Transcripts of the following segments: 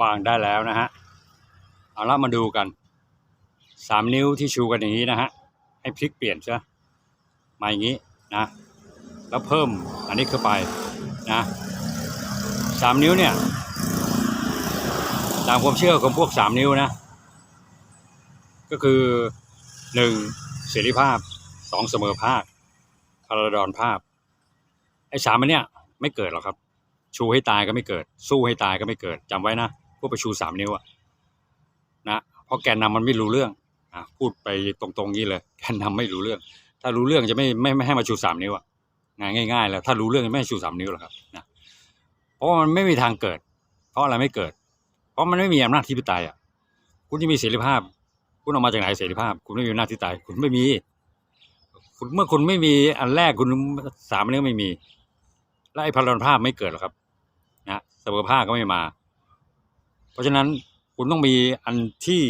วางได้แล้วนะฮะเอาละมาดูกันสามนิ้วที่ชูกันอย่างนี้นะฮะให้พลิกเปลี่ยนใช่ไหมาอย่างนี้นะแล้วเพิ่มอันนี้เข้าไปนะสามนิ้วเนี่ยตามความเชื่อของพวกสามนิ้วนะก็คือหนึ่งเสรีภาพสองเสมอภาคพาราดอนภาพไอ้สามอันเนี้ยไม่เกิดหรอกครับ ชูให้ตายก็ไม่เกิด สู้ให้ตายก็ไม่เกิดจำไว้นะ พวกไปชูสามนิ้วอะนะเพราะแกนนำมันไม่รู้เรื่องอะพูดไปตรงๆนี้เลยแกนนำไม่รู้เรื่อง ถ้ารู้เรื่องจะไม่ไม่ไม่ให้มาชูสามนิ้วอะงานง่ายๆแล้วถ้ารู้เรื่องจะไม่ให้ชูสามนิ้วหรอกครับนะเพราะมันไม่มีทางเกิด เพราะอะไรไม่เกิด เพราะมันไม่มีอำนาจที่ปไตยอะคุณจะมีเสรีภาพ คุณออกมาจากไหนเสรีภาพ คุณไม่มีอำนาจที่ปไตยคุณไม่มีคุณเมื่อคุณไม่มีอันแรกคุณสามนนี้ไม่มี และไอ้พลรภาพไม่เกิดหรอกครับ นะเสมอภาคก็ไม่มา เพราะฉะนั้นคุณต้องมีอันที่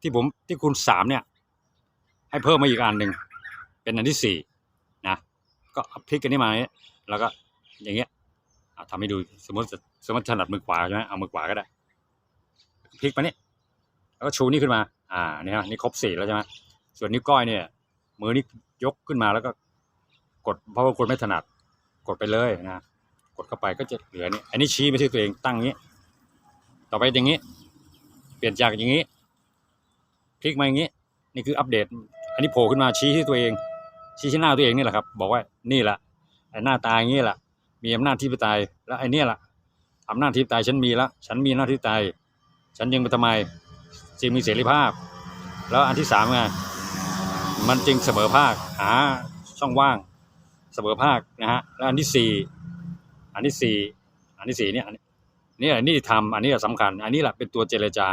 ที่ผมที่คุณสามเนี่ย ให้เพิ่มมาอีกอันหนึ่งเป็นอันที่สี่นะก็พลิกกันนี่มาเนี่ยแล้วก็อย่างเงี้ยอะทำให้ดูสมมติสมมติถนัดมือขวาใช่ไหมเอามือขวาก็ได้พลิกมาเนี่ยแล้วก็ชูนี่ขึ้นมา อ่าเนี่ยนี่ครบสี่แล้วใช่ไหมส่วนนิ้วก้อยเนี่ย มือนี่ยกขึ้นมาแล้วก็กดเพราะว่าคนไม่ถนัดกดไปเลยนะกดเข้าไปก็จะเหลือนี่อันนี้ชี้ไปที่ตัวเองตั้งอย่างนี้ ต่อไปอย่างนี้ เปลี่ยนจากอย่างนี้พลิกมาอย่างนี้ นี่คืออัปเดต อันนี้โผล่ขึ้นมาชี้ที่ตัวเอง ชี้ที่หน้าตัวเองนี่แหละครับ บอกว่านี่แหละไอ้หน้าตาอย่างนี้แหละมีอำนาจที่ปไตยแล้วไอ้นี่แหละอำนาจที่ปไตยฉันมีแล้วฉันมีอำนาจที่ปไตยฉันยังไปทำไมจึงมีเสรีภาพ แล้วอันที่สามไงมันจึงเสมอภาคหาช่องว่างเสมอภาคนะฮะแล้วอันที่สี่อันที่สี่อันที่สี่เนี่ย เนี่ยอันนี้ทำอันนี้สำคัญ อันนี้แหละเป็นตัวเจรจา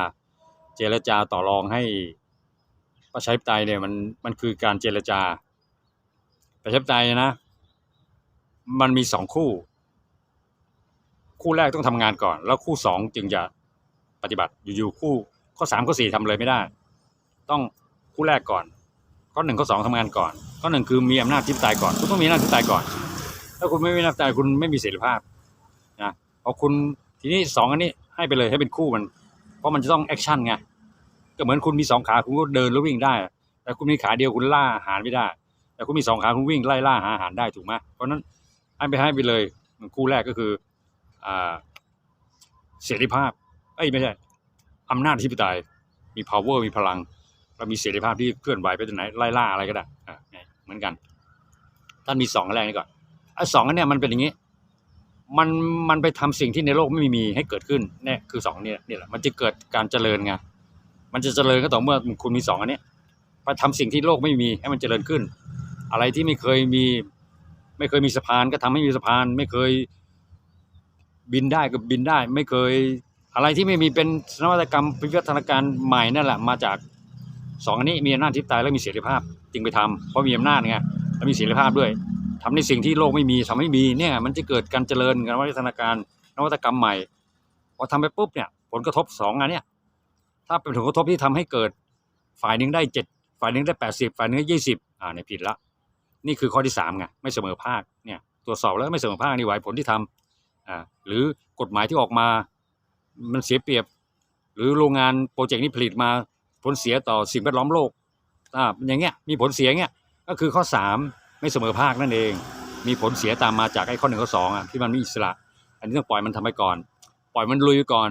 เจรจาต่อรองให้ประชาธิปไตยเนี่ยมันมันคือการเจรจา ประชาธิปไตยนะ มันมีสองคู่ คู่แรกต้องทำงานก่อน แล้วคู่สองจึงจะปฏิบัติอยู่ๆคู่ข้อสามข้อสี่ทำเลยไม่ได้ ต้องคู่แรกก่อน ข้อหนึ่งข้อสองทำงานก่อน ข้อหนึ่งคือมีอำนาจที่ปไตยก่อน คุณต้องมีอำนาจที่ปไตยก่อน ถ้าคุณไม่มีอำนาจที่ปไตยคุณไม่มีเสรีภาพนะพอคุณ ทีนี้สองอันนี้ให้ไปเลยให้เป็นคู่มัน เพราะมันจะต้องแอคชั่นไงก็เหมือนคุณมีสองขาคุณก็เดินแล้ววิ่งได้ แต่คุณมีขาเดียวคุณล่าอาหารไม่ได้ แต่คุณมีสองขาคุณวิ่งไล่ล่าหาอาหารได้ถูกไหมเพราะนั้นให้ไปให้ไปเลยคู่แรกก็คืออ่าเสรีภาพเอ้ยไม่ใช่อำนาจที่ปไตยมี power มีพลัง เรามีเสรีภาพที่เคลื่อนไหวไปที่ไหนไล่ล่าอะไรก็ได้อ่าเหมือนกัน ท่านมีสองอันแรกนี่ก่อนไอ้สองอันเนี้ยมันเป็นอย่างนี้ มันมันไปทำสิ่งที่ในโลกไม่มีให้เกิดขึ้นเนี่ยคือสองเนี่ยนี่แหละมันจะเกิดการเจริญไงมันจะเจริญก็ต่อเมื่อคุณมีสองอันนี้ไปทำสิ่งที่โลกไม่มีให้มันเจริญขึ้น อะไรที่ไม่เคยมี ไม่เคยมีสะพานก็ทำให้มีสะพาน ไม่เคยบินได้ก็บินได้ ไม่เคย อะไรที่ไม่มีเป็นนวัตกรรมวิวัฒนาการใหม่นั่นแหละมาจากสองอันนี้มีอำนาจที่ตายและมีเสรีภาพจึงไปทำเพราะมีอำนาจไงและมีเสรีภาพด้วย ทำในสิ่งที่โลกไม่มีทำให้มีเนี่ย มันจะเกิดการเจริญการวิวัฒนาการนวัตกรรมใหม่พอทำไปปุ๊บเนี่ย ผลกระทบสองอันเนี้ยถ้าเป็นผลกระทบที่ทำให้เกิดฝ่ายหนึ่งได้เจ็ดฝ่ายหนึ่งได้แปดสิบฝ่ายหนึ่งได้ยี่สิบอ่าในยผิดละนี่คือข้อที่สามไงไม่เสมอภาคเนี่ยตรวจสอบแล้วไม่เสมอภาคนี่ไหวผลที่ทำอ่าหรือกฎหมายที่ออกมา มันเสียเปรียบ หรือโรงงานโปรเจกต์นี้ผลิตมาผลเสียต่อสิ่งแวดล้อมโลกอ่าอย่างเงี้ยมีผลเสียเงี้ยก็คือข้อสาม ไม่เสมอภาคนั่นเอง มีผลเสียตามมาจากไอ้ข้อหนึ่งข้อสองอะที่มันไมีอิสระ อันนี้ต้องปล่อยมันทำไปก่อน ปล่อยมันลุยไปก่อน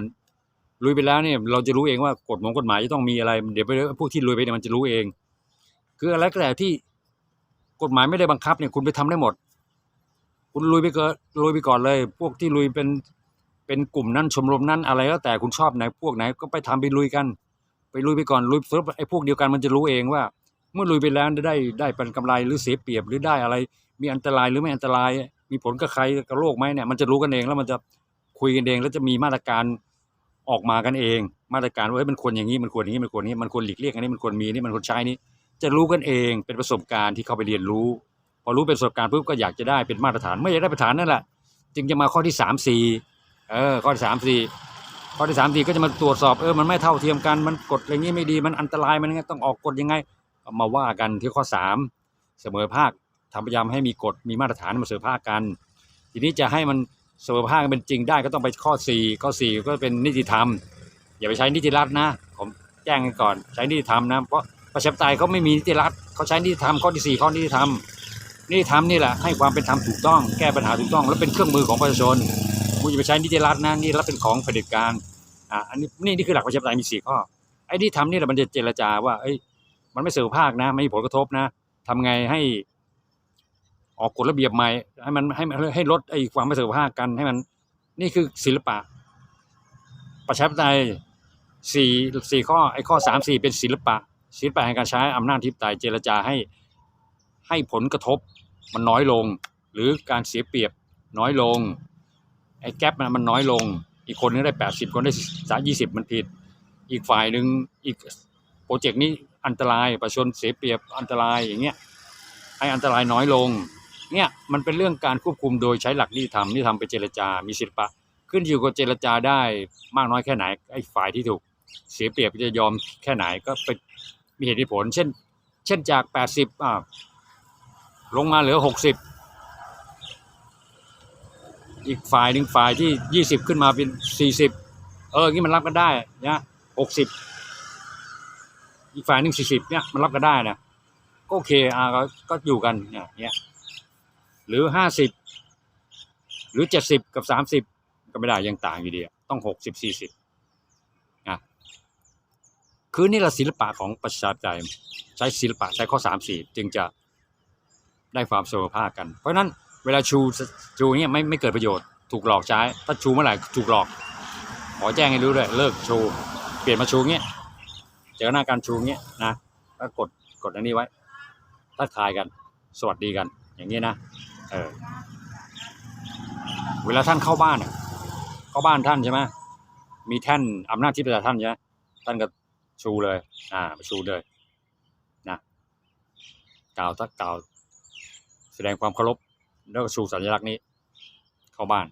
ลุยไปแล้วเนี่ยเราจะรู้เองว่ากฎมายกฎหมายจะต้องมีอะไร เดี๋ยวไปพวกที่ลุยไปเนี่ยมันจะรู้เอง คืออะไรก็แล้วที่กฎหมายไม่ได้บังคับเนี่ยคุณไปทำได้หมด คุณลุยไปเกินลุยไปก่อนเลย พวกที่ลุยเป็นเป็นกลุ่มนั้นชมรมนั้นอะไรก็แต่คุณชอบไหนพวกไหนก็ไปทำไปลุยกัน ไปลุยไปก่อนลุยปุ๊บไอ้พวกเดียวกันมันจะรู้เองว่า มื่อลุยไปแล้วได้ได้เป็นกำไรหรือเสียเปรียบหรือได้อะไร มีอันตรายหรือไม่อันตราย มีผลกับใครกับโลกไหมเนี่ยมันจะรู้กันเองแล้วมันจะคุยกันเอง แล้วจะมีมาตรการออกมากันเอง มาตรการว่าเฮ้ยมันควรอย่างนี้มันควรอย่างนี้มันควรนี้มันควรหลีกเลี่ยงอันนี้มันควรมีนี่มันควรใช้นี่จะรู้กันเองเป็นประสบการณ์ที่เขาไปเรียนรู้ พอรู้เป็นประสบการณ์ปุ๊บก็อยากจะได้เป็นมาตรฐานไม่อยากได้มาตรฐานนั่นแหละจึงจะมาข้อที่สามสี่เออข้อที่สามสี่ข้อที่สามสี่ก็จะมาตรวจสอบเออมันไม่เท่าเทียมกันมันกฎอะไรนี้ไม่ดีมันอันตรายมันต้องออกกฎยังไง มาว่ากันที่ข้อสามเสมอภาคทำพยายามให้มีกฎมีมาตรฐานมาเสมอภาคกัน ทีนี้จะให้มันเสมอภาคเป็นจริงได้ก็ต้องไปข้อสี่ข้อสี่ก็เป็นนิติธรรม อย่าไปใช้นิติรัฐนะผมแจ้งก่อนใช้นิติธรรมนะเพราะประชาธิปไตยเขาไม่มีนิติรัฐเขาใช้นิติธรรมข้อที่สี่ข้อนิติธรรมนิติธรรมนี่แหละให้ความเป็นธรรมถูกต้องแก้ปัญหาถูกต้อง และเป็นเครื่องมือของประชาชนคุณจะไปใช้นิติรัฐนะนี่รัฐเป็นของเผด็จการอ่าอันนี้นี่นี่คือหลักประชาธิปไตยมีสี่ข้อไอ้นิติธรรมนี่แหละมันจะเจรจาว่าเอ้ย มันไม่เสมอภาคนะ ไม่มีผลกระทบนะทำไงให้ ออกกฎระเบียบใหม่ ให้มันให้ให้ลดไอ้ความไม่เสมอภาคกันให้มัน นี่คือศิลปะ ประชาธิปไตยสี่สี่ข้อไอ้ข้อสามสี่เป็นศิลปะศิลปะแห่งการใช้อำนาจทิปไตยเจรจาให้ให้ผลกระทบมันน้อยลง หรือการเสียเปรียบน้อยลง ไอ้แก๊ปมันมันน้อยลง อีกคนนึงได้แปดสิบคนได้สามยี่สิบมันผิด อีกฝ่ายหนึ่งอีกโปรเจกต์นี้ อันตรายประชาชนเสียเปรียบอันตรายอย่างเงี้ยให้อันตรายน้อยลง เนี่ยมันเป็นเรื่องการควบคุมโดยใช้หลักนิติธรรมนิติธรรมไปเจรจา มีศิลปะ ขึ้นอยู่กับเจรจาได้มากน้อยแค่ไหนไอ้ฝ่ายที่ถูก เสียเปรียบจะยอมแค่ไหนก็เป็นมีเหตุผล เช่น เช่นจากแปดสิบอ่าลงมาเหลือหกสิบอีกฝ่ายหนึ่งฝ่ายที่ยี่สิบขึ้นมาเป็นสี่สิบเอออย่างนี้มันรับกันได้นะหกสิบ อีกฝ่ายหนึ่งสี่สิบเนี่ยมันรับกันได้นะก็โอเคอ่าก็ก็อยู่กันเนี่ยหรือห้าสิบหรือเจ็ดสิบกับสามสิบก็ไม่ได้ยังต่างอยู่ดีต้องหกสิบสี่สิบนะคือนี่ละศิลปะของประชาธิปไตยใช้ศิลปะใช้ข้อสามสี่จึงจะได้ความเสมอภาคกัน เพราะฉะนั้นเวลาชูชูเนี่ยไม่ไม่เกิดประโยชน์ถูกหลอกใช้ ถ้าชูเมื่อไหร่ถูกหลอก ขอแจ้งให้รู้ด้วยเลิกชู เปลี่ยนมาชูเงี้ย เจอหน้าการชูเงี้ยนะแล้วกดกดอันนี้ไว้ทักทายกัน สวัสดีกัน อย่างนี้นะเออเวลาท่านเข้าบ้านเนี่ยเข้าบ้านท่านใช่ไหมมีแท่นอำนาจที่ประชาท่านใช่ไหมท่านก็ชูเลย อ่าชูเลยนะกล่าวทักกล่าวแสดงความเคารพแล้วก็ชูสัญลักษณ์นี้ เข้าบ้าน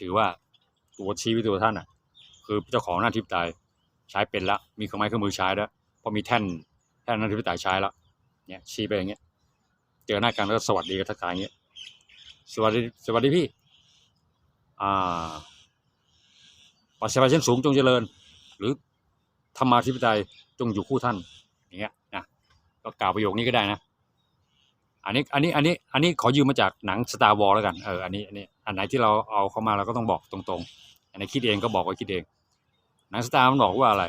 ถือว่าตัวชี้วิตัวท่านอะ คือเจ้าของหน้าที่ปไตย ใช้เป็นละ มีเครื่องไม้เครื่องมือใช้แล้วเพอมีแท่นแท่นหน้าที่ปไตยใช้แล้วเนี่ยชี้ไปอย่างเงี้ยเจอหน้ากันแล้วก็สวัสดีกันทักทายอย่างเงี้ยสวัสดีสวัสดีพี่ อ่าประชาชนสูงจงเจริญ หรือธรรมาธิปไตยจงอยู่คู่ท่านอย่างเงี้ยนะก็กล่าวประโยคนี้ก็ได้นะอันนี้อันนี้อันนี้อันนี้ขอยืมมาจากหนังสตาร์วอลแล้วกันเอออันนี้อันนี้อันไหนที่เราเอาเข้ามาเราก็ต้องบอกตรงๆ อันไหนคิดเองก็บอกว่าคิดเอง หนังสตาร์มันบอกว่าอะไร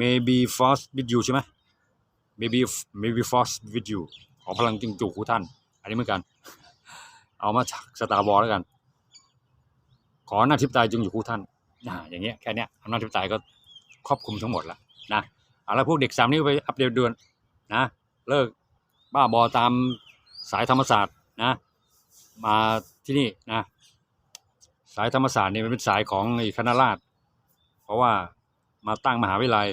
maybe force with you ใช่ไหม maybe maybe force with you ขอพลังจงอยู่คู่ท่าน อันนี้เหมือนกัน เอามาจากสตาร์วอลแล้วกัน ขออำนาจทิพย์ตายจงอยู่คู่ท่านอ่าอย่างเงี้ยแค่เนี้ยอำนาจทิพย์ตายก็ครอบคลุมทั้งหมดแล้วนะเอาล้วพวกเด็กสามนิ้ไปอัปเดตด่วนนะเลิกบ้าบอตามสายธรรมศาสตร์นะ มาที่นี่นะ สายธรรมศาสตร์เนี่ยมันเป็นสายของอ้คณะราษฎร ราะว่ามาตั้งมหาวิทยาลัย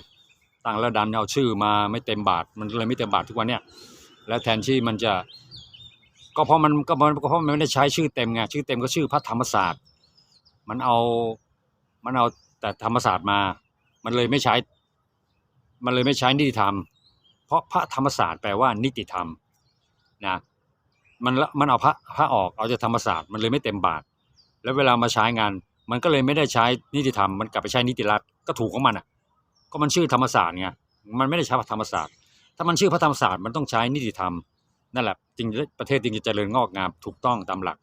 ตั้งแล้วดันเอาชื่อมาไม่เต็มบาท มันเลยไม่เต็มบาททุกวันเนี่ยแล้วแทนที่มันจะ ก็เพราะมันก็เพราะมันไม่ได้ใช้ชื่อเต็มไงชื่อเต็มก็ชื่อพระธรรมศาสตร์ มันเอามันเอาแต่ธรรมศาสตร์มา มันเลยไม่ใช้ มันเลยไม่ใช้นิติธรรม เพราะพระธรรมศาสตร์แปลว่านิติธรรมนะมันละมันเอาพระพระออกเอาจากธรรมศาสตร์มันเลยไม่เต็มบาท แล้วเวลามาใช้งาน มันก็เลยไม่ได้ใช้นิติธรรมมันกลับไปใช้นิติรัฐก็ถูกของมันอะ ก็มันชื่อธรรมศาสตร์ไงมันไม่ได้ใช้พระธรรมศาสตร์ ถ้ามันชื่อพระธรรมศาสตร์มันต้องใช้นิติธรรมนั่นแหละจริงประเทศจริงจะเจริญงอกงามถูกต้องตามหลัก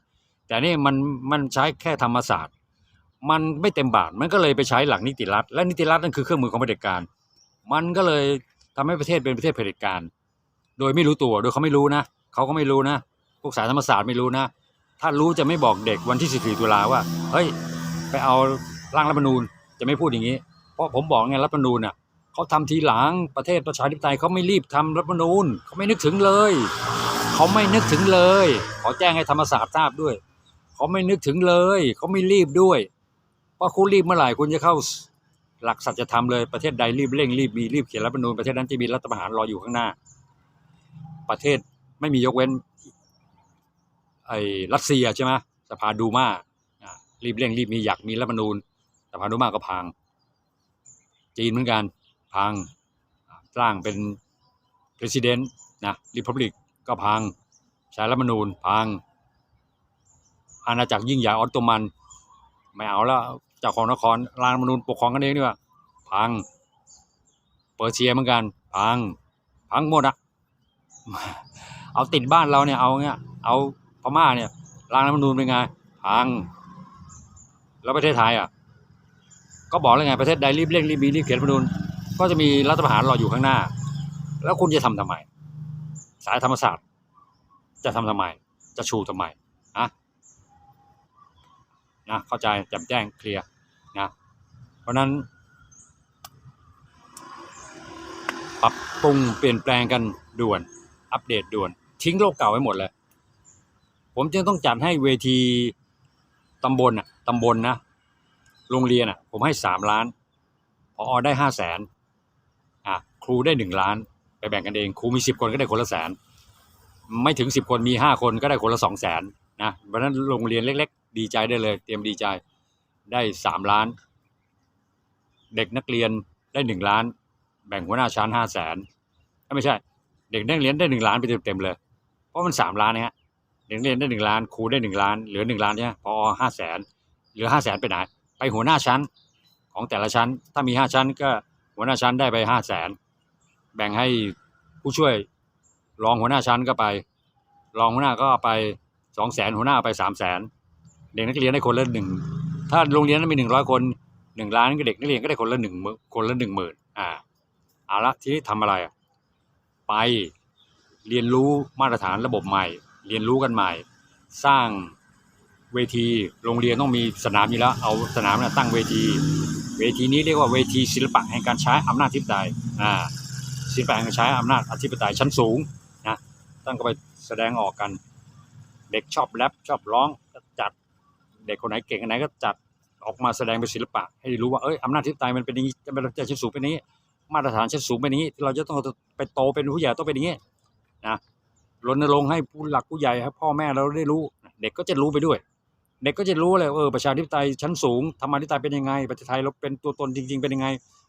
แต่นี่มันมันใช้แค่ธรรมศาสตร์ มันไม่เต็มบาทมันก็เลยไปใช้หลักนิติรัฐ และนิติรัฐนั่นคือเครื่องมือของเผด็จการ มันก็เลยทำให้ประเทศเป็นประเทศเผด็จการ โดยไม่รู้ตัวโดยเขาไม่รู้นะเขาก็ไม่รู้นะพวกสายธรรมศาสตร์ไม่รู้นะ ถ้ารู้จะไม่บอกเด็กวันที่ 14 ตุลาว่า เฮ้ย ไปเอาร่างรัฐธรรมนูญจะไม่พูดอย่างนี้ เพราะผมบอกไงรัฐธรรมนูญน่ะเขาทำทีหลังประเทศประชาธิปไตยเขาไม่รีบทำรัฐธรรมนูญเขาไม่นึกถึงเลยเขาไม่นึกถึงเลย ขอแจ้งให้ธรรมศาสตร์ทราบด้วยเขาไม่นึกถึงเลยเขาไม่รีบด้วยเพราะคุณรีบเมื่อไหร่คุณจะเข้าหลักสัจธรรมเลยประเทศใดรีบเร่งรีบมีรีบเขียนรัฐธรรมนูญประเทศนั้นจะมีรัฐประหารรออยู่ข้างหน้า ประเทศไม่มียกเว้นไอ้รัสเซียใช่ไหมสภาดูมา รีบเร่งรีบมีอยากมีรัฐธรรมนูญสภาดูมาก็พัง จีนเหมือนกันพังอ่าร่างเป็น president นะ republic ก็พังใช้รัฐธรรมนูญพัง อาณาจักรยิ่งใหญ่ออตโตมัน ไม่เอาแล้วจ้าของนครรานมนูญปกครองกันเองดีกว่าพัง เปอร์เซียเหมือนกัน พัง พังหมดอะเอาติดบ้านเราเนี่ยเอาเงี้ยเอาพม่าเนี่ยรางรัฐธรรมนูญเป็นไงพัง แล้วประเทศไทยอะ ก็บอกแล้วไงประเทศใดรีบเร่งรีบมีรีบเขียนรัฐธรรมนูญก็จะมีรัฐประหารรออยู่ข้างหน้า แล้วคุณจะทำทำไม สายธรรมศาสตร์ จะทำทำไม จะชูทำไมอะนะเข้าใจแจ่มแจ้งเคลียร์นะเพราะนั้นปรับปรุงเปลี่ยนแปลงกันด่วน อัปเดตด่วน ทิ้งโลกเก่าไว้หมดเลยผมจึงต้องจัดให้เวทีตำบลน่ะ ตำบลนะ โรงเรียนอะ ผมให้สามล้านพอได้ห้าแสนอะครูได้หนึ่งล้าน ไปแบ่งกันเองครูมีสิบคนก็ได้คนละแสน ไม่ถึงสิบคนมีห้าคนก็ได้คนละสองแสนนะเพราะนั้นโรงเรียนเล็ก ๆ ดีใจได้เลย เตรียมดีใจได้สามล้าน เด็กนักเรียนได้หนึ่งล้าน แบ่งหัวหน้าชั้นห้าแสนไม่ใช่ เด็กนักเรียนได้หนึ่งล้านไปเต็มๆเลย เพราะมันสามล้านนะฮะเด็กนักเรียนได้หนึ่งล้านครูได้หนึ่งล้านเหลือหนึ่งล้านใช่ไหมพอห้าแสน เหลือห้าแสนไปไหน ไปหัวหน้าชั้นของแต่ละชั้น ถ้ามีห้าชั้นก็หัวหน้าชั้นได้ไปห้าแสนแบ่งให้ผู้ช่วยรองหัวหน้าชั้นก็ไป รองหัวหน้าก็ไปสองแสนหัวหน้าไปสามแสนเด็กนักเรียนได้คนละหนึ่งถ้าโรงเรียนนั้นมีหนึ่งร้อยคนหนึ่งล้านก็เด็กนักเรียนก็ได้คนละหนึ่งคนละหนึ่งหมื่นอ่าเอาละทีนี้ทำอะไรไปเรียนรู้มาตรฐานระบบใหม่ เรียนรู้กันใหม่ สร้าง เวทีโรงเรียนต้องมีสนามอยู่แล้ว เอาสนามน่ะตั้งเวที เวทีนี้เรียกว่าเวทีศิลปะแห่งการใช้อำนาจอธิปไตยอ่าศิลปะแห่งการใช้อำนาจอธิปไตยชั้นสูงนะตั้งก็ไปแสดงออกกัน เด็กชอบแรปชอบร้องก็จัด เด็กคนไหนเก่งคนไหนก็จัดออกมาแสดงเป็นศิลปะ ให้รู้ว่าเอ้ยอำนาจอธิปไตยมันเป็นอย่างนี้จะเป็นชั้นสูงเป็นนี้ มาตรฐานชั้นสูงเป็นนี้ เราจะต้องไปโตเป็นผู้ใหญ่ต้องเป็นอย่างนี้นะรณรงค์ให้ผู้หลักผู้ใหญ่ให้พ่อแม่เราได้รู้ เด็กก็จะรู้ไปด้วย เด็กก็จะรู้เลยเออประชาธิปไตยชั้นสูงธรรมาธิปไตยเป็นยังไง ประเทศไทยเราเป็นตัวตนจริง ๆ เป็นยังไง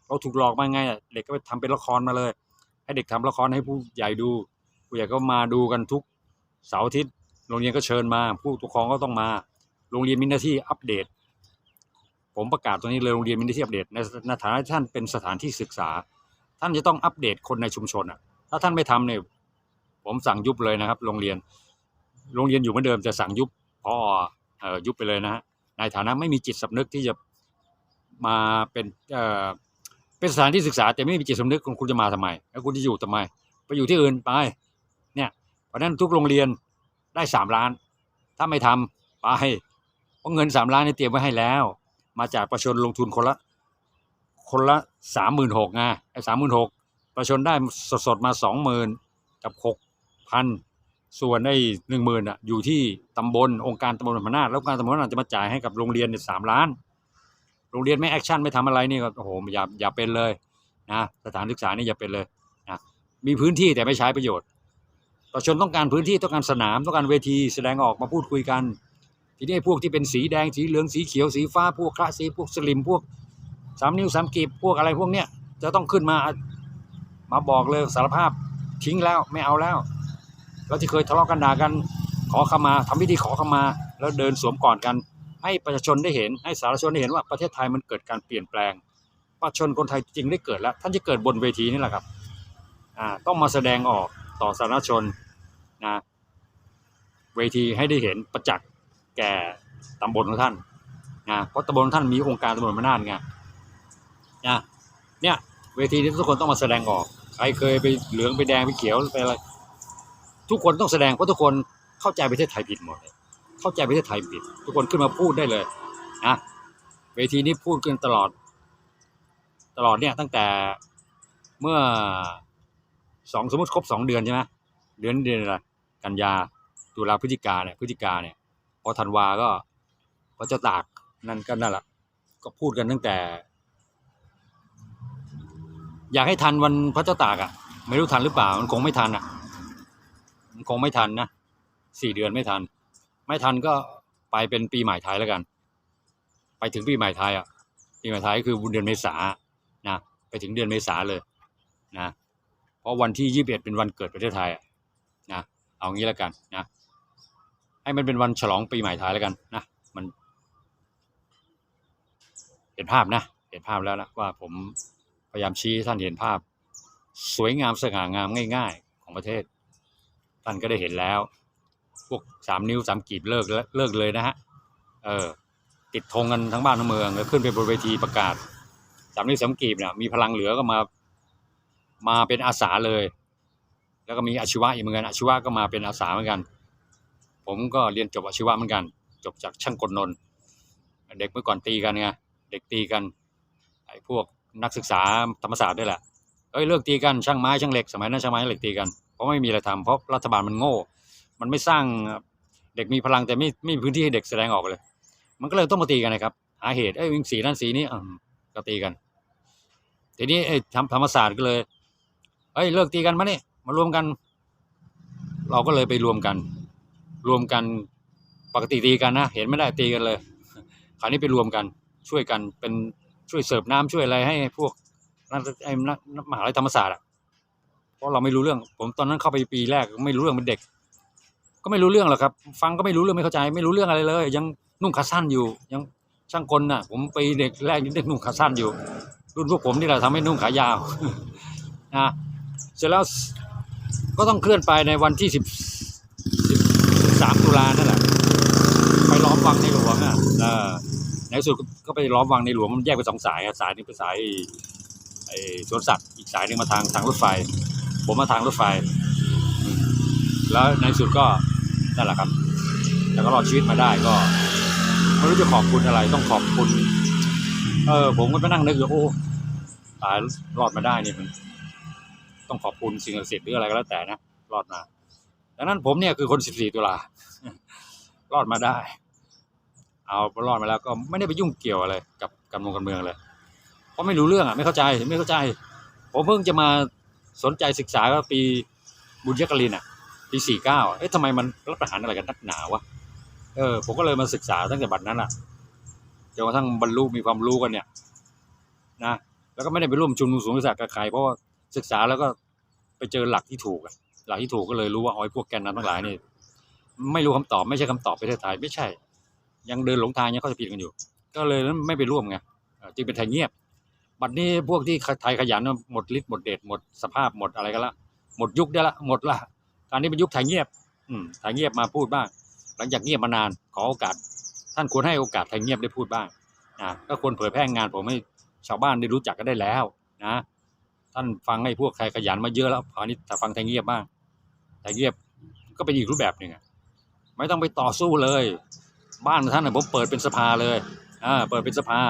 เราถูกหลอกมาไงอะเด็กก็ไปทำเป็นละครมาเลย ให้เด็กทำละครให้ผู้ใหญ่ดูผู้ใหญ่ก็มาดูกันทุกเสาร์อาทิตย์โรงเรียนก็เชิญมา ผู้ปกครองก็ต้องมา โรงเรียนมีหน้าที่อัปเดต ผมประกาศตรงนี้เลยโรงเรียนมีหน้าที่อัปเดตในฐานะท่านเป็นสถานที่ศึกษา ท่านจะต้องอัปเดตคนในชุมชนอะ ถ้าท่านไม่ทำเนี่ยผมสั่งยุบเลยนะครับ โรงเรียน โรงเรียนอยู่เหมือนเดิมจะสั่งยุบพ่อ ยุบไปเลยนะฮะในฐานะไม่มีจิตสำนึกที่จะมาเป็นเอ่อเป็นสถานที่ศึกษา แต่ไม่มีจิตสำนึกคุณคุณจะมาทำไม แล้วคุณจะอยู่ทำไม ไปอยู่ที่อื่นไปเนี่ยเพราะฉะนั้นทุกโรงเรียนได้สามล้าน ถ้าไม่ทำไปเพราะเงินสามล้านนี่เตรียมไว้ให้แล้ว มาจากประชาชนลงทุนคนละคนละสามหมื่นหกไงไอ้สามหมื่นหกประชาชนได้สดๆมาสองหมื่นกับหกพัน ส่วนไอ้หนึ่งหมื่นอะอยู่ที่ตำบลองค์การตำบลพนาถแล้วการตำบลพนาถจะมาจ่ายให้กับโรงเรียนเนี่ยสามล้าน โรงเรียนไม่แอคชั่นไม่ทำอะไรนี่ก็โอ้โหอย่าอย่าเป็นเลยนะสถานศึกษานี่อย่าเป็นเลยนะมีพื้นที่แต่ไม่ใช้ประโยชน์ประชาชนต้องการพื้นที่ต้องการสนามต้องการเวทีแสดงออกมาพูดคุยกัน ทีนี้พวกที่เป็นสีแดงสีเหลืองสีเขียวสีฟ้าพวกคละสีพวกสลิมพวกสามนิ้วสามกีบพวกอะไรพวกเนี้ยจะต้องขึ้นมามาบอกเลยสารภาพทิ้งแล้วไม่เอาแล้ว แล้วที่เคยทะเลาะกันด่ากันขอขมาทำพิธีขอขมา แล้วเดินสวมกอดกัน ให้ประชาชนได้เห็น ให้สาธารณชนได้เห็นว่าประเทศไทยมันเกิดการเปลี่ยนแปลง ประชาชนคนไทยจริงได้เกิดแล้ว ท่านจะเกิดบนเวทีนี่แหละครับอ่าต้องมาแสดงออกต่อสาธารณชนนะเวทีให้ได้เห็นประจักษ์แก่ตำบลของท่านนะเพราะตำบลท่านมีองค์การตำบลมานาถไงนะเนี่ยเวทีนี้ทุกคนต้องมาแสดงออก ใครเคยไปเหลืองไปแดงไปเขียวไปอะไร ทุกคนต้องแสดงเพราะทุกคนเข้าใจประเทศไทยผิดหมดเลยเข้าใจประเทศไทยผิด ทุกคนขึ้นมาพูดได้เลยนะเวทีนี้พูดกันตลอด ตลอดเนี่ยตั้งแต่เมื่อสองสมมติครบสองเดือนใช่ไหมเดือนเดือนอะไรกันยาตุลาพฤศจิกาเนี่ยพฤศจิกาเนี่ยพอธันวาก็พอเจะตากนั่นก็นั่นแหละก็พูดกันตั้งแต่ อยากให้ทันวันพระเจ้าตากอะ่ะ ไม่รู้ทันหรือเปล่ามันคงไม่ทันอะ่ะ มันคงไม่ทันนะสี่เดือนไม่ทัน ไม่ทันก็ไปเป็นปีใหม่ไทยแล้วกัน ไปถึงปีใหม่ไทยอะ ปีใหม่ไทยก็คือเดือนเมษานะไปถึงเดือนเมษาเลยนะเพราะวันที่ยี่สิบเอ็ดเป็นวันเกิดประเทศไทยอะนะเอางี้แล้วกันนะให้มันเป็นวันฉลองปีใหม่ไทยแล้วกันนะมันเห็นภาพนะเห็นภาพแล้วนะว่าผมพยายามชี้ให้ท่านเห็นภาพ สวยงามสง่างามง่าย ๆ ของประเทศ ท่านก็ได้เห็นแล้ว พวกสามนิ้วสามกีบเลิกแล้วเลิกเลยนะฮะเออติดธงกันทั้งบ้านทั้งเมืองแล้วขึ้นไปบนเวทีประกาศสามนิ้วสามกีบเนี่ยมีพลังเหลือก็มามาเป็นอาสาเลย แล้วก็มีอาชีวะอีกเหมือนกันอาชีวะก็มาเป็นอาสาเหมือนกัน ผมก็เรียนจบอาชีวะเหมือนกัน จบจากช่างกลนนเด็กเมื่อก่อนตีกันไงเด็กตีกันไอ้พวกนักศึกษาธรรมศาสตร์ด้วยแหละเอ้ยเลิกตีกันช่างไม้ช่างเหล็ก สมัยนั้นช่างไม้เหล็กตีกัน เพราะไม่มีอะไรทำเพราะรัฐบาลมันโง่ มันไม่สร้างเด็กมีพลังแต่ไม่ไม่มีพื้นที่ให้เด็กแสดงออกเลย มันก็เลยต้องมาตีกันนะครับหาเหตุเอ้ยวิ่งสีนั่นสีนี้ก็ตีกัน ทีนี้ไอ้ธรรมธรรมศาสตร์ก็เลยเอ้ยเลิกตีกันมานี่มารวมกัน เราก็เลยไปรวมกัน รวมกันปกติตีกันนะ เห็นไม่ได้ตีกันเลยคราวนี้ไปรวมกันช่วยกันเป็นช่วยเสิร์ฟน้ำช่วยอะไรให้พวกนักไอ้มหาลัยธรรมศาสตร์อะ เพราะเราไม่รู้เรื่อง ผมตอนนั้นเข้าไปปีแรกไม่รู้เรื่องเป็นเด็ก ก็ไม่รู้เรื่องหรอกครับ ฟังก็ไม่รู้เรื่องไม่เข้าใจไม่รู้เรื่องอะไรเลย ยังนุ่งขาสั้นอยู่ ยังช่างกลน่ะ ผมไปเด็กแรกยังเด็กนุ่งขาสั้นอยู่ รุ่นพวกผมนี่แหละทำให้นุ่งขายาวนะเสร็จแล้วก็ต้องเคลื่อนไปในวันที่สิบสามตุลานั่นแหละไปล้อมวังในหลวงอะในที่สุดก็ไปล้อมวังในหลวงมันแยกเป็นสองสายสายหนึงเป็นสายไอ้สวนสัตว์อีกสายหนึ่งมาทางทางรถไฟ ผมมาทางรถไฟ แล้วในสุดก็นั่นแหละครับแต่ก็รอดชีวิตมาได้ก็ไม่รู้จะขอบคุณอะไรต้องขอบคุณ เออ ผมก็ไปนั่งนึกอยู่โอ้ตายรอดมาได้นี่มันต้องขอบคุณสิ่งศักดิ์สิทธิ์หรืออะไรก็แล้วแต่นะรอดมาดังนั้นผมเนี่ยคือคน14ตุลารอดมาได้ เอารอดมาแล้วก็ไม่ได้ไปยุ่งเกี่ยวอะไรกับการเมืองการเมืองเลย เพราะไม่รู้เรื่องอะไม่เข้าใจไม่เข้าใจ ผมเพิ่งจะมา สนใจศึกษาก็ปีบุญยกลินอะปีสี่เก้าเอ๊ะทำไมมันรัฐประหารอะไรกันนักหนาวะเออผมก็เลยมาศึกษาตั้งแต่บัดนั้นอะจนกระทั่งบรรลุมีความรู้กันเนี่ยนะแล้วก็ไม่ได้ไปร่วมชุมนุมสูงสักกับใครเพราะว่าศึกษาแล้วก็ไปเจอหลักที่ถูกอะหลักที่ถูกก็เลยรู้ว่าอ๋อไอ้พวกแกนนำทั้งหลายนี่ไม่รู้คำตอบไม่ใช่คำตอบประเทศไทยไม่ใช่ ยังเดินหลงทางยังเข้าใจผิดกันอยู่ ก็เลยไม่ไปร่วมไงจึงเป็นไทยเงียบ บัดนี้พวกที่ไทยขยันหมดฤทธิ์หมดเดชหมดสภาพหมดอะไรกันละ หมดยุคได้ละหมดละการนี้เป็นยุคไทยเงียบ อืมไทยเงียบมาพูดบ้าง หลังจากเงียบมานานขอโอกาส ท่านควรให้โอกาสไทยเงียบได้พูดบ้างนะก็ควรเผยแพร่งานผมให้ชาวบ้านได้รู้จักกันได้แล้วนะท่านฟังไอ้พวกใครขยันมาเยอะแล้วคราวนี้ถ้าฟังไทยเงียบบ้างไทยเงียบก็เป็นอีกรูปแบบหนึ่งไม่ต้องไปต่อสู้เลย บ้านท่านผมเปิดเป็นสภาเลยอ่าเปิดเป็นสภา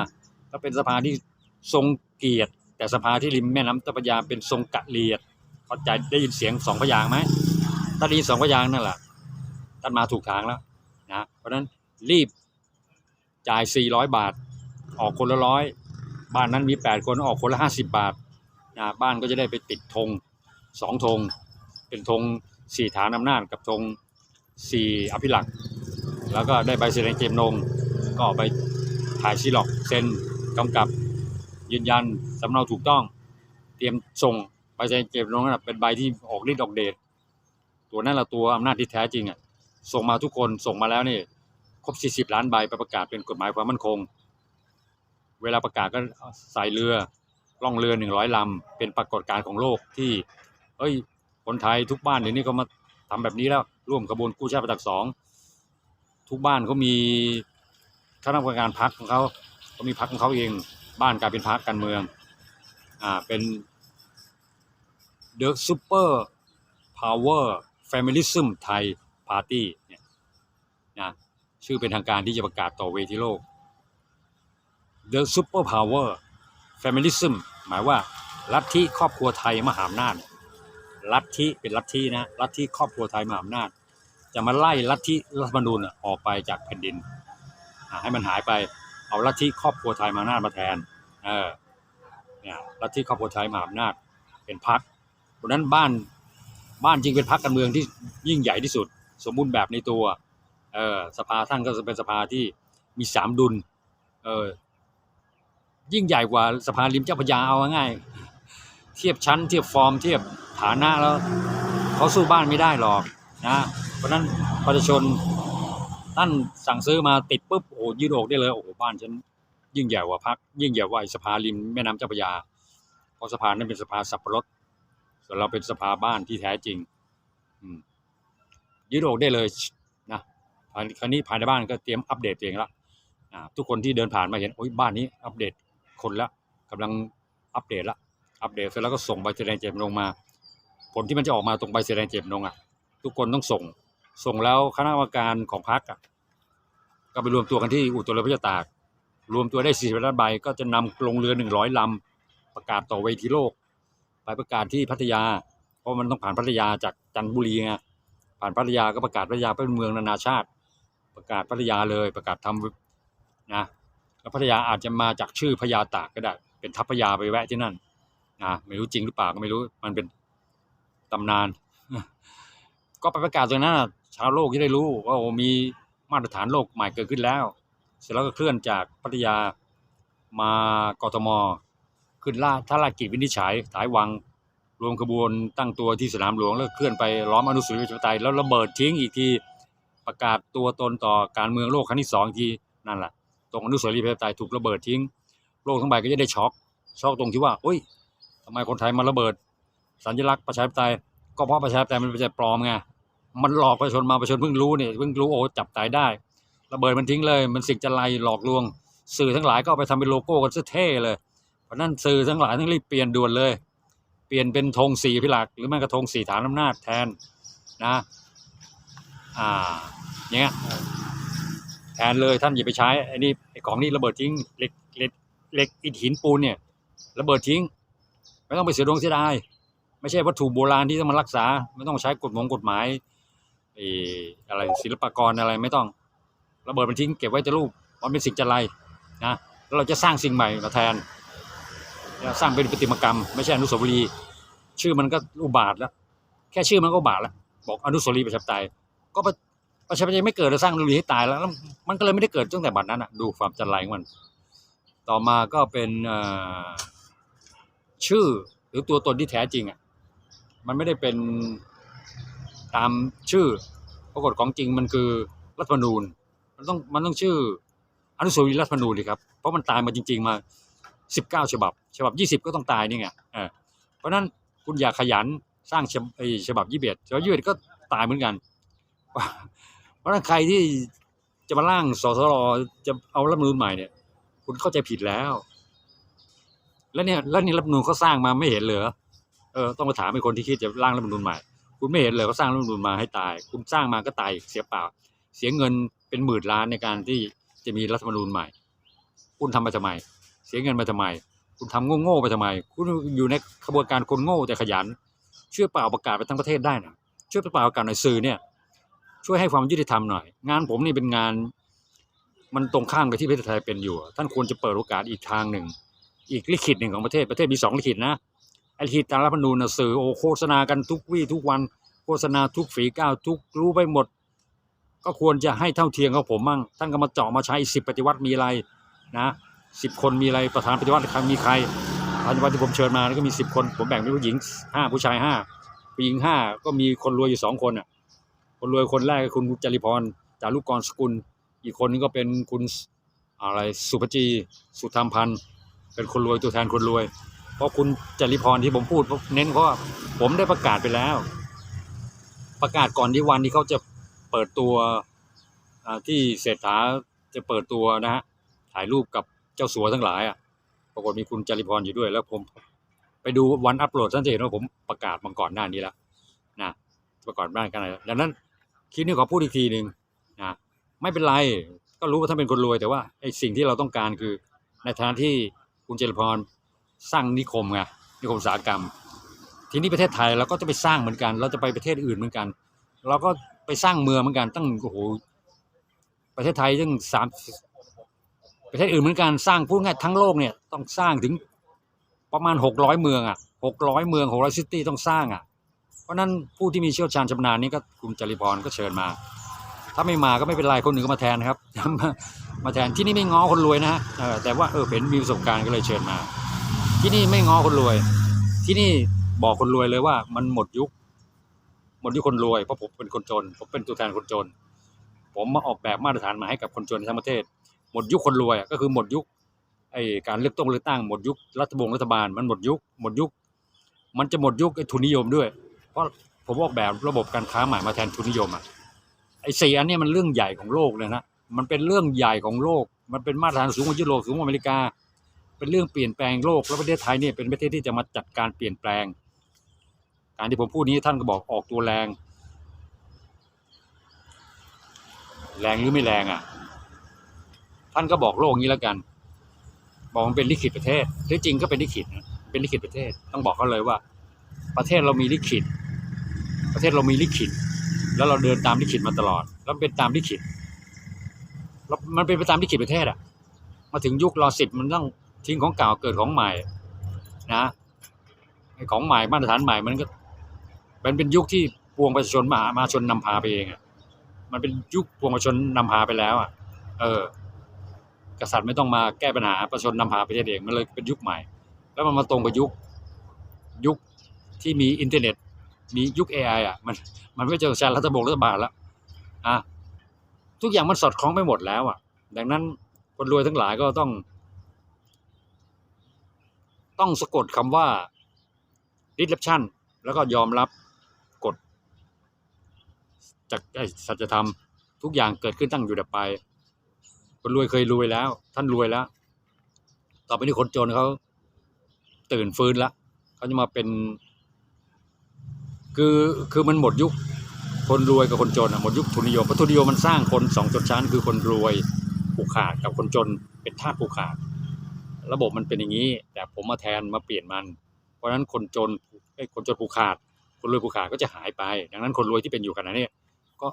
ก็เป็นสภาที่ ทรงเกียรติ แต่สภาที่ริมแม่น้ำเจ้าพระยาเป็นทรงกะเลียดเข้าใจได้ยินเสียงสองพยางไหมถ้าได้ยินสองพยางนั่นแหละท่านมาถูกทางแล้วนะเพราะฉะนั้นรีบจ่าย 400 บาท ออกคนละร้อยบ้านนั้นมี 8 คนออกคนละ 50 บาทนะบ้านก็จะได้ไปติดธงสองธง เป็นธงสี่ฐานอำนาจกับธงสี่อภิรักษ์แล้วก็ได้ใบแสดงเจตจำนงก็เอาไปถ่ายซีล็อกเซ็นกำกับ ยืนยันสำเนาถูกต้อง เตรียมส่งใบแสดงเจตจำนงนั่นนะเป็นใบที่ออกฤทธิ์ออกเดชตัวนั้นละตัวอำนาจที่แท้จริงอะส่งมาทุกคนส่งมาแล้วนี่ครบ 40 ล้านใบไปประกาศเป็นกฎหมายความมั่นคง เวลาประกาศก็ใส่เรือล่องเรือ 100 ลำ เป็นปรากฏการณ์ของโลกที่ เอ้ย คนไทยทุกบ้านเดี๋ยวนี้ก็มาทำแบบนี้แล้ว ร่วมกระบวนกู้ชาติประจักษ์สอง ทุกบ้านเขามีคณะกรรมการพักของเขาเขามีพักของเขาเอง บ้านกลายเป็นพักการเมืองอ่าเป็น The Super Power Feminism Thai Party เนี่ยนะชื่อเป็นทางการที่จะประกาศต่อเวทีโลก The Super Power Feminism หมายว่าลัทธิครอบครัวไทยมหาอำนาจลัทธิเป็นลัทธินะลัทธิครอบครัวไทยมหาอำนาจ จะมาไล่ลัทธิรัฐธรรมนูญน่ะออกไปจากแผ่นดินอ่าให้มันหายไป เอาลัทธิครอบครัวไทยมหาอำนาจมาแทนเออเนี่ยลัทธิครอบครัวไทยมหาอำนาจเป็นพรรคเพราะนั้นบ้านบ้านจริงเป็นพรรคการเมืองที่ยิ่งใหญ่ที่สุด สมบูรณ์แบบในตัวเออสภาท่านก็จะเป็นสภาที่มีสามดุลเออยิ่งใหญ่กว่าสภาริมเจ้าพระยาเอาง่ายเทียบชั้น เทียบฟอร์ม เทียบฐานะแล้วเขาสู้บ้านไม่ได้หรอกนะเพราะนั้นประชาชน ท่านสั่งซื้อมาติดปุ๊บโอ้ยืดอกได้เลย โอ้โหบ้านฉันยิ่งใหญ่กว่าพัก ยิ่งใหญ่กว่าสภาริมแม่น้ำเจ้าพระยาเพราะสภานั้นเป็นสภาสับปะรดส่วนเราเป็นสภาบ้านที่แท้จริง อืมยืดอกได้เลยนะคราวนี้ภายในบ้านก็เตรียมอัปเดตตัวเองละทุกคนที่เดินผ่านมาเห็นโอ้ยบ้านนี้อัปเดตคนละกำลังอัปเดตละอัปเดตเสร็จแล้วก็ส่งใบแสดงเจตจำนงมา ผลที่มันจะออกมาตรงใบแสดงเจตจำนงอะ ทุกคนต้องส่ง ส่งแล้วคณะกรรมการของพรรคอะก็ไปรวมตัวกันที่อุตุลพิจตาก รวมตัวได้สี่สิบล้านใบก็จะนำลงเรือหนึ่งร้อยลำประกาศต่อเวทีโลก ไปประกาศที่พัทยา เพราะมันต้องผ่านพัทยาจากจันทบุรีไงผ่านพัทยาก็ประกาศพัทยาเป็นเมืองนานาชาติ ประกาศพัทยาเลยประกาศทำนะแล้วพัทยาอาจจะมาจากชื่อพญาตากก็ได้ เป็นทัพพญาไปแวะที่นั่นนะไม่รู้จริงหรือเปล่าก็ไม่รู้มันเป็นตำนาน ก็ไปประกาศตรงนั้นน่ะ ชาวโลกจะได้รู้ว่าโอ้มีมาตรฐานโลกใหม่เกิดขึ้นแล้ว เสร็จแล้วก็เคลื่อนจากพัทยามากทม ขึ้นล่าท่าลากิจวินิจฉัยสายวัง รวมขบวนตั้งตัวที่สนามหลวงแล้วเคลื่อนไปล้อมอนุสาวรีย์ประชาธิปไตยแล้วระเบิดทิ้งอีกทีประกาศตัวตนต่อการเมืองโลกครั้งที่สองทีนั่นแหละตรงอนุสาวรีย์ประชาธิปไตยถูกระเบิดทิ้ง โลกทั้งใบก็จะได้ช็อกช็อกตรงที่ว่าโอ้ยทำไมคนไทยมาระเบิด สัญลักษณ์ประชาธิปไตยก็เพราะประชาธิปไตยมันเป็นประชาปลอมไง มันหลอกประชาชนมาประชาชนเพิ่งรู้เนี่ยเพิ่งรู้โอ้จับตายได้ ระเบิดมันทิ้งเลย มันสิ่งจะไลหลอกลวง สื่อทั้งหลายก็เอาไปทำเป็นโลโก้กันซะเท่เลย เพราะนั้นสื่อทั้งหลายต้องรีบเปลี่ยนด่วนเลย เปลี่ยนเป็นธงสีพิลักหรือแม้กระธงสีฐานอำนาจแทนนะอ่าอย่างเงี้ยแทนเลยท่านอย่าไปใช้ไอ้นี่ไอ้ของนี่ระเบิดทิ้งเหล็กเหล็กเหล็กอิฐหินปูนเนี่ยระเบิดทิ้ง ไม่ต้องไปเสียดวงเสียดายไม่ใช่วัตถุโบราณที่ต้องมารักษา ไม่ต้องใช้กฎหมงกฎหมาย ไออะไรศิลปากรอะไรไม่ต้องระเบิดมันทิ้งเก็บไว้จะรูปมันเป็นสิ่งจะไรนะแล้วเราจะสร้างสิ่งใหม่มาแทนสร้างเป็นประติมากรรม ไม่ใช่อนุสาวรีย์ชื่อมันก็อุบาทแล้ว แค่ชื่อมันก็บาทแล้ว บอกอนุสาวรีย์ประชาธิปไตยก็ประประชาธิปไตยไม่เกิดแล้วสร้างอนุสาวรีย์ให้ตายแล้ว มันก็เลยไม่ได้เกิดตั้งแต่บัดนั้นอะดูความจันไรของมัน ต่อมาก็เป็นชื่อหรือตัวตนที่แท้จริงอะมันไม่ได้เป็น ตามชื่อปรากฏของจริงมันคือรัฐธรรมนูญ มันต้องมันต้องชื่ออนุสาวรีย์รัฐธรรมนูญเลยครับ เพราะมันตายมาจริง ๆ มาสิบเก้าฉบับ ฉบับยี่สิบก็ต้องตายนี่ไงเพราะฉะนั้นคุณอยากขยันสร้างฉบับไอ้ฉบับยี่สิบเอ็ดฉบับยี่สิบเอ็ดก็ตายเหมือนกัน เพราะนั้นใครที่จะมาร่างสสรจะเอารัฐธรรมนูญใหม่เนี่ย คุณเข้าใจผิดแล้ว แล้วเนี่ยแล้วนี่รัฐธรรมนูญเขาสร้างมาไม่เห็นเหรอเออต้องมาถามไอ้คนที่คิดจะร่างรัฐธรรมนูญใหม่ คุณไม่เห็นเลยเขาสร้างรัฐธรรมนูญมาให้ตาย คุณสร้างมาก็ตายเสียเปล่า เสียเงินเป็นหมื่นล้านในการที่จะมีรัฐธรรมนูญใหม่ คุณทำไปทำไม เสียเงินไปทำไม คุณทำโง่ๆไปทำไม คุณอยู่ในขบวนการคนโง่แต่ขยัน ช่วยเปล่าประกาศไปทั้งประเทศได้นะช่วยเปล่าประกาศหน่อยสื่อเนี่ย ช่วยให้ความยุติธรรมหน่อย งานผมนี่เป็นงาน มันตรงข้ามกับที่ประเทศไทยเป็นอยู่ ท่านควรจะเปิดโอกาสอีกทางหนึ่ง อีกลิขิตหนึ่งของประเทศประเทศมีสองลิขิตนะ ไอ้ลิขิตามรัฐธรรมนูญน่ะสื่อโอโฆษณากันทุกวี่ทุกวันโฆษณาทุกฝีก้าวทุกรู้ไปหมด ก็ควรจะให้เท่าเทียมกับผมมั่งท่านก็มาเจาะมาใช้สิบปฏิวัติมีอะไรนะสิบคนมีอะไรประธานปฏิวัติใครมีใครปฏิวัติที่ผมเชิญมาแล้วก็มีสิบคน ผมแบ่งเป็นผู้หญิงห้าผู้ชายห้าผู้หญิงห้าก็มีคนรวยอยู่สองคนอะคนรวยคนแรกก็คุณจริพรจารุกรสกุล อีกคนนึงก็เป็นคุณอะไรสุภจีสุธรรมพันธ์เป็นคนรวยตัวแทนคนรวย เพราะคุณจริพรที่ผมพูดเน้นเพราะผมได้ประกาศไปแล้ว ประกาศก่อนที่วันที่เขาจะเปิดตัวที่เศรษฐาจะเปิดตัวนะฮะถ่ายรูปกับเจ้าสัวทั้งหลายอะปรากฏมีคุณจริพรอยู่ด้วย แล้วผมไปดูวันอัปโหลดท่านจะเห็นว่าผมประกาศมาก่อนหน้านี้แล้วนะประกาศบ้านกันอะไรดังนั้นคลิปนี้ขอพูดอีกทีหนึ่งนะไม่เป็นไรก็รู้ว่าท่านเป็นคนรวยแต่ว่าไอ้สิ่งที่เราต้องการคือในฐานะที่คุณจริพร สร้างนิคมไงนิคมอุตสาหกรรม ทีนี้ประเทศไทยเราก็จะไปสร้างเหมือนกัน เราจะไปประเทศอื่นเหมือนกัน เราก็ไปสร้างเมืองเหมือนกัน ตั้งโอ้โหประเทศไทยตั้งสามประเทศอื่นเหมือนกันสร้างพูดง่ายทั้งโลกเนี่ยต้องสร้างถึงประมาณหกร้อยเมืองอะหกร้อยเมืองหกร้อยซิตี้ต้องสร้างอะ เพราะนั้นผู้ที่มีเชี่ยวชาญชำนาญนี่ก็คุณจริพรก็เชิญมา ถ้าไม่มาก็ไม่เป็นไรคนหนึ่งก็มาแทนครับ มาแทนที่นี่ไม่ง้อคนรวยนะฮะแต่ว่าเออเห็นมีประสบการณ์ก็เลยเชิญมา ที่นี่ไม่ง้อคนรวย ที่นี่บอกคนรวยเลยว่า มันหมดยุค หมดยุคคนรวยเพราะผมเป็นคนจน ผมเป็นตัวแทนคนจน ผมมาออกแบบมาตรฐานมาให้กับคนจนทั้งประเทศ หมดยุคคนรวยก็คือหมดยุคไอ้การเลือกตั้งเลือกตั้งหมดยุครัฐบงรัฐบาลมันหมดยุคหมดยุค มันจะหมดยุคไอ้ทุนนิยมด้วย เพราะผมออกแบบระบบการค้าใหม่มาแทนทุนนิยมอะไอ้สี่อันนี้มันเรื่องใหญ่ของโลกเลยนะมันเป็นเรื่องใหญ่ของโลก มันเป็นมาตรฐานสูงกว่ายุโรปสูงกว่าอเมริกา เป็นเรื่องเปลี่ยนแปลงโลก แล้วประเทศไทยเนี่ยเป็นประเทศที่จะมาจัดการเปลี่ยนแปลง การที่ผมพูดนี้ท่านก็บอกออกตัวแรง แรงหรือไม่แรงอะ ท่านก็บอกโลกนี้แล้วกัน บอกมันเป็นลิขิตประเทศที่จริงก็เป็นลิขิตนะเป็นลิขิตประเทศ ต้องบอกเขาเลยว่า ประเทศเรามีลิขิต ประเทศเรามีลิขิต แล้วเราเดินตามลิขิตมาตลอด แล้วเป็นตามลิขิตแล้วมันเป็นไปตามลิขิตประเทศอะ มาถึงยุครอสิบมันต้อง ทิ้งของเก่าเกิดของใหม่นะของใหม่มาตรฐานใหม่มันก็มันเป็นยุคที่ปวงประชาชนมหามาชนนำพาไปเองอะมันเป็นยุคปวงประชาชนนำพาไปแล้วอะ เออ กษัตริย์ไม่ต้องมาแก้ปัญหาประชาชนนำพาประเทศเองมันเลยเป็นยุคใหม่ แล้วมันมาตรงกับยุคยุคที่มีอินเทอร์เน็ต มียุค AI อะ มันมันไม่เจอชารัฐบงรัฐบาลแล้วอะทุกอย่างมันสอดคล้องไปหมดแล้วอะ ดังนั้นคนรวยทั้งหลายก็ต้อง ต้องสะกดคำว่า disruption แล้วก็ยอมรับกฎจากสัจธรรมทุกอย่างเกิดขึ้นตั้งอยู่ดับไปคนรวยเคยรวยแล้ว ท่านรวยแล้ว ต่อไปนี้คนจนเขาตื่นฟื้นแล้วเขาจะมาเป็น คือคือมันหมดยุค คนรวยกับคนจนอะหมดยุคทุนนิยมเพราะทุนนิยมมันสร้างคนสองชนชั้น คือคนรวยผูกขาดกับคนจนเป็นทาสผูกขาด ระบบมันเป็นอย่างนี้ แต่ผมมาแทนมาเปลี่ยนมัน เพราะฉะนั้นคนจนคนจนผูกขาด คนรวยผูกขาดก็จะหายไป ดังนั้นคนรวยที่เป็นอยู่ขณะนี้ก็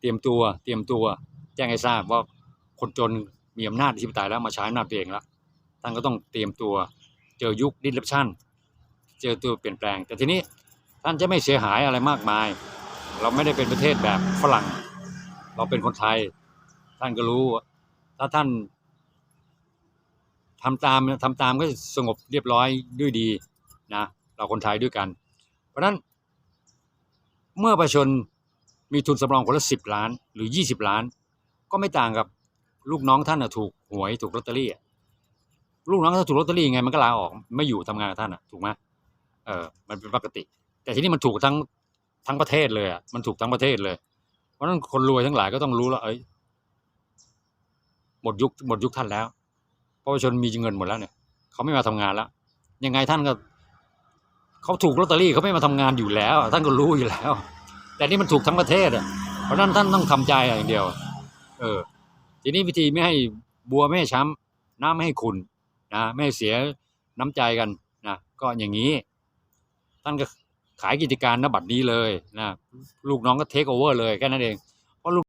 เตรียมตัวเตรียมตัวแจ้งให้ทราบว่าคนจนมีอำนาจที่ปไตยแล้วมาใช้อำนาจตัวเองแล้วท่านก็ต้องเตรียมตัวเจอยุคดิสเลปชันเจอตัวเปลี่ยนแปลง แต่ทีนี้ท่านจะไม่เสียหายอะไรมากมาย เราไม่ได้เป็นประเทศแบบฝรั่ง เราเป็นคนไทย ท่านก็รู้ ถ้าท่าน ทำตามทำตามก็สงบเรียบร้อยด้วยดีนะเราคนไทยด้วยกัน เพราะฉะนั้น เมื่อประชาชนมีทุนสำรองคนละสิบล้าน หรือยี่สิบล้าน ก็ไม่ต่างกับลูกน้องท่านน่ะถูกหวยถูกลอตเตอรี่อะลูกน้องถ้าถูกลอตเตอรี่ยังไงมันก็ลาออก ไม่อยู่ทำงานกับท่านอะถูกไหมเออมันเป็นปกติ แต่ทีนี้มันถูกทั้งทั้งประเทศเลยอะมันถูกทั้งประเทศเลย เพราะนั้นคนรวยทั้งหลายก็ต้องรู้แล้วเอ้ยหมดยุคหมดยุคท่านแล้ว พราะปชนมีเงินหมดแล้วเนี่ยเขาไม่มาทำงานแล้วยังไงท่านก็เขาถูกลอตเตอรี่เขาไม่มาทำงานอยู่แล้ว ท่านก็รู้อยู่แล้ว แต่นี่มันถูกทั้งประเทศอะเพราะนั้นท่านต้องทำใจอย่างเดียว เออ ทีนี้วิธีไม่ให้บัวไม่ให้ช้ำน้ำไม่ให้ขุนนะไม่ให้เสียน้ำใจกันนะก็อย่างนี้ ท่านก็ขายกิจการนบัตรนี้เลยนะลูกน้องก็เทคโอเวอร์เลยแค่นั้นเองเพราะลูก